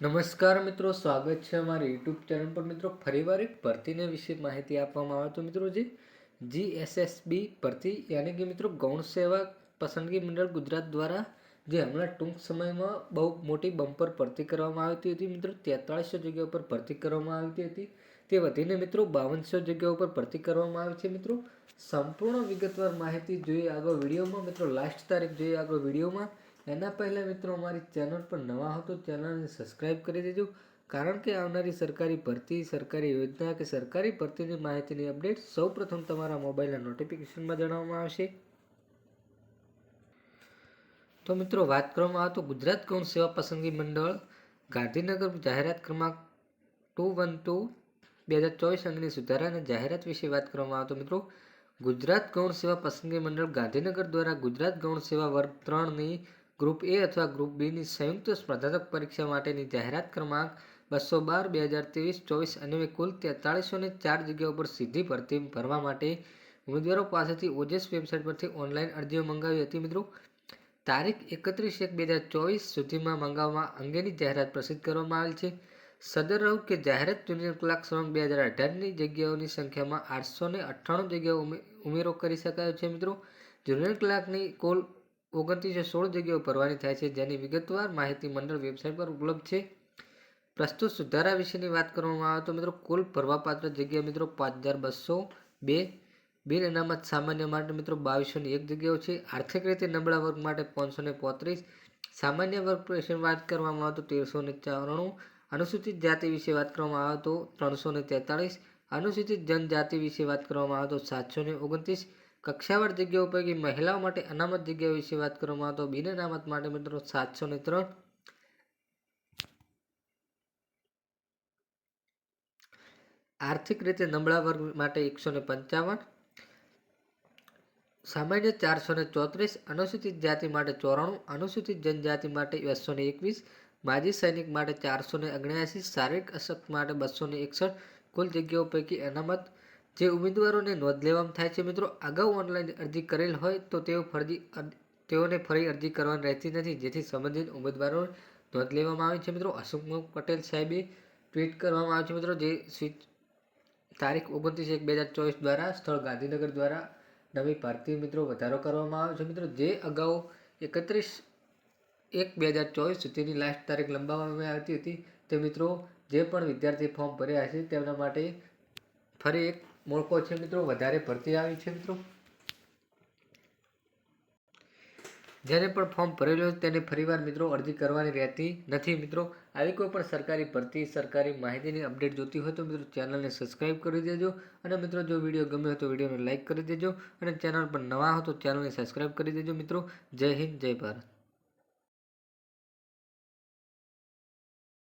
નમસ્કાર મિત્રો, સ્વાગત છે અમારી યુટ્યુબ ચેનલ પર. મિત્રો, ફરીવાર એક ભરતીને વિશે માહિતી આપવામાં આવે તો મિત્રો, જે જીએસએસબી ભરતી, યાની કે મિત્રો ગૌણ સેવા પસંદગી મંડળ ગુજરાત દ્વારા જે હમણાં ટૂંક સમયમાં બહુ મોટી બમ્પર ભરતી કરવામાં આવતી હતી. મિત્રો, તેતાળીસો જગ્યાઓ પર ભરતી કરવામાં આવતી હતી. તે વધીને મિત્રો બાવનસો જગ્યાઓ પર ભરતી કરવામાં આવી છે. મિત્રો, સંપૂર્ણ વિગતવાર માહિતી જોઈએ આગળ વિડીયોમાં. મિત્રો લાસ્ટ તારીખ જોઈએ આગળ વિડીયોમાં. એના પહેલાં મિત્રો અમારી ચેનલ પર નવા હો તો ચેનલને સબસ્ક્રાઈબ કરી દેજો. કારણ કે આવનારી સરકારી ભરતી, સરકારી યોજના કે સરકારી ભરતીની માહિતીની અપડેટ સૌપ્રથમ તમારા મોબાઈલના નોટિફિકેશનમાં જણાવવામાં આવશે. તો મિત્રો વાત કરવામાં આવે તો ગુજરાત ગૌણ સેવા પસંદગી મંડળ ગાંધીનગર જાહેરાત ક્રમાંક ટુ વન ટુ બે હજાર ચોવીસ અંગેની સુધારા અને જાહેરાત વિશે વાત કરવામાં આવે તો મિત્રો ગુજરાત ગૌણ સેવા પસંદગી મંડળ ગાંધીનગર દ્વારા ગુજરાત ગૌણ સેવા વર્ગ ત્રણની ગ્રુપ એ અથવા ગ્રુપ બીની સંયુક્ત સ્પર્ધાત્મક પરીક્ષા માટેની જાહેરાત ક્રમાંક બસો બાર, બે હજાર ત્રેવીસ, ચોવીસ અન્વયે કુલ તેતાળીસો ને ચાર જગ્યાઓ પર સીધી ભરતી ભરવા માટે ઉમેદવારો પાસેથી ઓજસ વેબસાઇટ પરથી ઓનલાઈન અરજીઓ મંગાવી હતી. મિત્રો, તારીખ એકત્રીસ એક બે હજાર ચોવીસ સુધીમાં મંગાવવા અંગેની જાહેરાત પ્રસિદ્ધ કરવામાં આવેલ છે. સદર રહું કે જાહેરાત જુનિયર ક્લાર્ક શ્રમ બે હજાર અઢારની જગ્યાઓની સંખ્યામાં આઠસો ને અઠ્ઠાણું જગ્યાઓ ઉમેરો કરી શકાયો છે. મિત્રો, જુનિયર ક્લાર્કની કુલ ઓગણત્રીસો સોળ જગ્યાઓ ભરવાની થાય છે, જેની વિગતવાર માહિતી મંડળ વેબસાઇટ પર ઉપલબ્ધ છે. પ્રસ્તુત સુધારા વિશેની વાત કરવામાં આવે તો મિત્રો, કુલ ભરવાપાત્ર જગ્યા મિત્રો પાંચ હજાર બસો બે. બિન અનામત સામાન્ય માટે મિત્રો બાવીસો એક જગ્યાઓ છે. આર્થિક રીતે નબળા વર્ગ માટે પાંચસો ને પોત્રીસ. સામાન્ય વર્ગ વિશે વાત કરવામાં આવે તો તેરસો ને ચોરાણું. અનુસૂચિત જાતિ વિશે વાત કરવામાં આવે તો ત્રણસો ને તેતાળીસ. અનુસૂચિત જનજાતિ વિશે વાત કરવામાં આવે તો સાતસો ને ઓગણત્રીસ. કક્ષાવાર જગ્યાઓ પૈકી મહિલાઓ માટે અનામત જગ્યા વિશે વાત કરવામાં તો બિન અનામત માટે મિત્રો સાતસો ને ત્રણ. આર્થિક રીતે નબળા વર્ગ માટે એકસો ને પંચાવન. સામાન્ય ચારસો ને ચોત્રીસ. અનુસૂચિત જાતિ માટે ચોરાણું. અનુસૂચિત જનજાતિ માટે બસો ને એકવીસ. માજી સૈનિક માટે ચારસો ને અગણ્યાસી શારીરિક અશક્ત માટે બસો ને એકસઠ. કુલ જગ્યાઓ પૈકી અનામત જે ઉમેદવારોને નોંધ લેવામાં થાય છે મિત્રો, અગાઉ ઓનલાઈન અરજી કરેલ હોય તો તેઓ ફરજી તેઓને ફરી અરજી કરવાની રહેતી નથી, જેથી સંબંધિત ઉમેદવારો નોંધ લેવામાં આવે છે મિત્રો. અશોકમુખ પટેલ સાહેબે ટ્વીટ કરવામાં આવે છે મિત્રો, જે સ્વીચ તારીખ ઓગણત્રીસ એક બે હજાર ચોવીસ દ્વારા સ્થળ ગાંધીનગર દ્વારા નવી ભારતીય મિત્રો વધારો કરવામાં આવ્યો છે મિત્રો, જે અગાઉ એકત્રીસ એક બે હજાર ચોવીસ સુધીની લાસ્ટ તારીખ લંબાવવામાં આવતી હતી. તે મિત્રો, જે પણ વિદ્યાર્થી ફોર્મ ભર્યા છે તેમના માટે ફરી એક મોકો છે મિત્રો, વધારે ભરતી આવી છે મિત્રો. જેને પણ ફોર્મ ભરેલું તેને ફરીવાર મિત્રો અરજી કરવાની રહેતી નથી મિત્રો. આવી કોઈ પણ સરકારી ભરતી, સરકારી માહિતીની અપડેટ જોતી હોય તો મિત્રો ચેનલને સબસ્ક્રાઈબ કરી દેજો અને મિત્રો જો વીડિયો ગમ્યો હોય તો વિડીયોને લાઇક કરી દેજો અને ચેનલ પર નવા હો તો ચેનલને સબસ્ક્રાઈબ કરી દેજો મિત્રો. જય હિન્દ, જય ભારત.